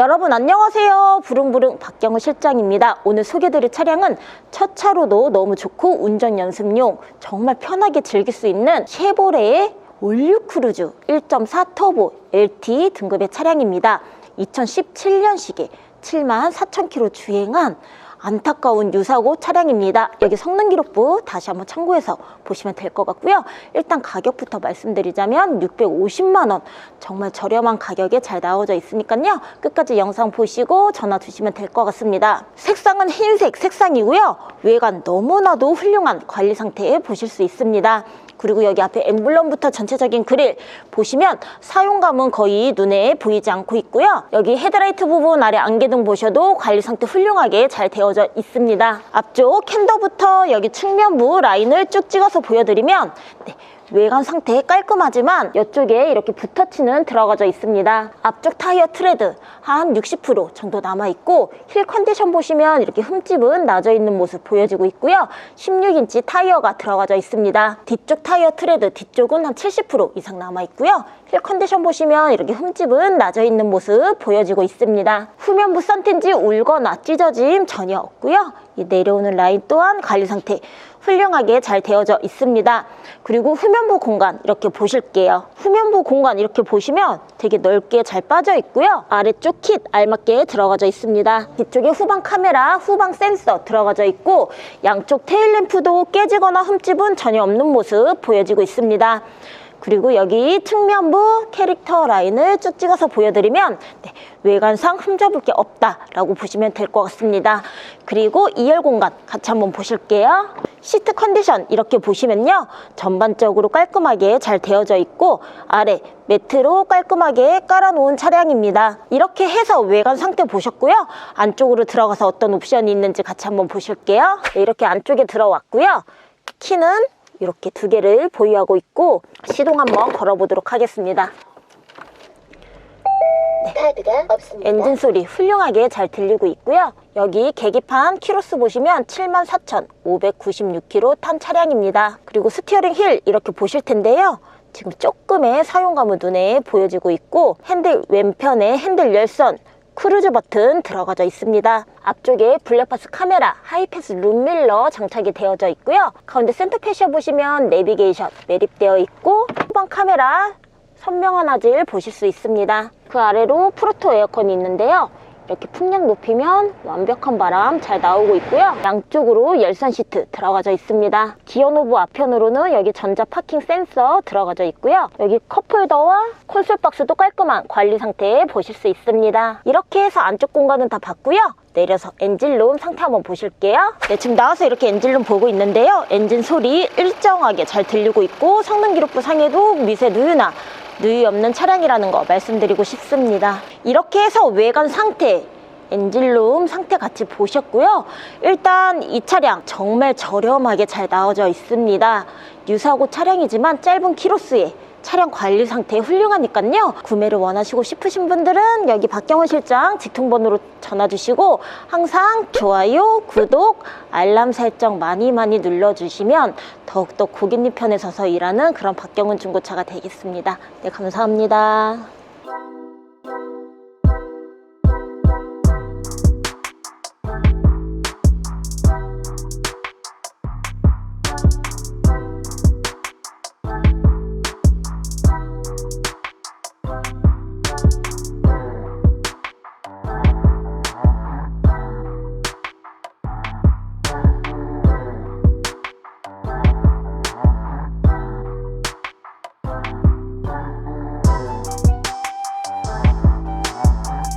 여러분 안녕하세요. 부릉부릉 박경우 실장입니다. 오늘 소개드릴 차량은 첫 차로도 너무 좋고 운전 연습용 정말 편하게 즐길 수 있는 쉐보레의 올류 크루즈 1.4 터보 LT 등급의 차량입니다. 2017년식에 7만 4천 킬로 주행한 안타까운 유사고 차량입니다. 여기 성능 기록부 다시 한번 참고해서 보시면 될 것 같고요. 일단 가격부터 말씀드리자면 650만 원 정말 저렴한 가격에 잘 나와져 있으니까요. 끝까지 영상 보시고 전화 주시면 될 것 같습니다. 색상은 흰색 색상이고요. 외관 너무나도 훌륭한 관리 상태에 보실 수 있습니다. 그리고 여기 앞에 엠블럼부터 전체적인 그릴 보시면 사용감은 거의 눈에 보이지 않고 있고요. 여기 헤드라이트 부분 아래 안개등 보셔도 관리 상태 훌륭하게 잘 되어져 있습니다. 앞쪽 캔더부터 여기 측면부 라인을 쭉 찍어서 보여드리면 네, 외관 상태 깔끔하지만 이쪽에 이렇게 붓터치는 들어가져 있습니다. 앞쪽 타이어 트레드 한 60% 정도 남아있고 힐 컨디션 보시면 이렇게 흠집은 나져 있는 모습 보여지고 있고요. 16인치 타이어가 들어가져 있습니다. 뒤쪽 타이어 트레드 뒤쪽은 한 70% 이상 남아있고요. 힐 컨디션 보시면 이렇게 흠집은 나져 있는 모습 보여지고 있습니다. 후면부 썬틴지 울거나 찢어짐 전혀 없고요. 이 내려오는 라인 또한 관리 상태 훌륭하게 잘 되어져 있습니다. 그리고 후면부 공간 이렇게 보실게요. 후면부 공간 이렇게 보시면 되게 넓게 잘 빠져 있고요. 아래쪽 킷 알맞게 들어가져 있습니다. 뒤쪽에 후방 카메라, 후방 센서 들어가져 있고 양쪽 테일램프도 깨지거나 흠집은 전혀 없는 모습 보여지고 있습니다. 그리고 여기 측면부 캐릭터 라인을 쭉 찍어서 보여드리면 네, 외관상 흠잡을 게 없다라고 보시면 될 것 같습니다. 그리고 2열 공간 같이 한번 보실게요. 시트 컨디션 이렇게 보시면요. 전반적으로 깔끔하게 잘 되어져 있고 아래 매트로 깔끔하게 깔아놓은 차량입니다. 이렇게 해서 외관 상태 보셨고요. 안쪽으로 들어가서 어떤 옵션이 있는지 같이 한번 보실게요. 네, 이렇게 안쪽에 들어왔고요. 키는 이렇게 두 개를 보유하고 있고 시동 한번 걸어보도록 하겠습니다. 카드가 없습니다. 엔진 소리 훌륭하게 잘 들리고 있고요. 여기 계기판 키로수 보시면 74,596km 탄 차량입니다. 그리고 스티어링 힐 이렇게 보실 텐데요. 지금 조금의 사용감은 눈에 보여지고 있고 핸들 왼편에 핸들 열선 크루즈 버튼 들어가져 있습니다. 앞쪽에 블랙박스 카메라, 하이패스 룸밀러 장착이 되어져 있고요. 가운데 센터 패시어 보시면 내비게이션 매립되어 있고 후방 카메라 선명한 화질 보실 수 있습니다. 그 아래로 프로토 에어컨이 있는데요. 이렇게 풍량 높이면 완벽한 바람 잘 나오고 있고요. 양쪽으로 열선 시트 들어가져 있습니다. 기어 노브 앞편으로는 여기 전자 파킹 센서 들어가져 있고요. 여기 컵홀더와 콘솔 박스도 깔끔한 관리 상태 보실 수 있습니다. 이렇게 해서 안쪽 공간은 다 봤고요. 내려서 엔진룸 상태 한번 보실게요. 네, 지금 나와서 이렇게 엔진룸 보고 있는데요. 엔진 소리 일정하게 잘 들리고 있고 성능 기록부 상에도 미세 누유나 누이 없는 차량이라는 거 말씀드리고 싶습니다. 이렇게 해서 외관 상태, 엔진룸 상태 같이 보셨고요. 일단 이 차량 정말 저렴하게 잘 나와져 있습니다. 유사고 차량이지만 짧은 키로수에 차량 관리 상태 훌륭하니까요. 구매를 원하시고 싶으신 분들은 여기 박경원 실장 직통번호로 전화 주시고 항상 좋아요, 구독, 알람 설정 많이 많이 눌러주시면 더욱더 고객님 편에 서서 일하는 그런 박경원 중고차가 되겠습니다. 네, 감사합니다.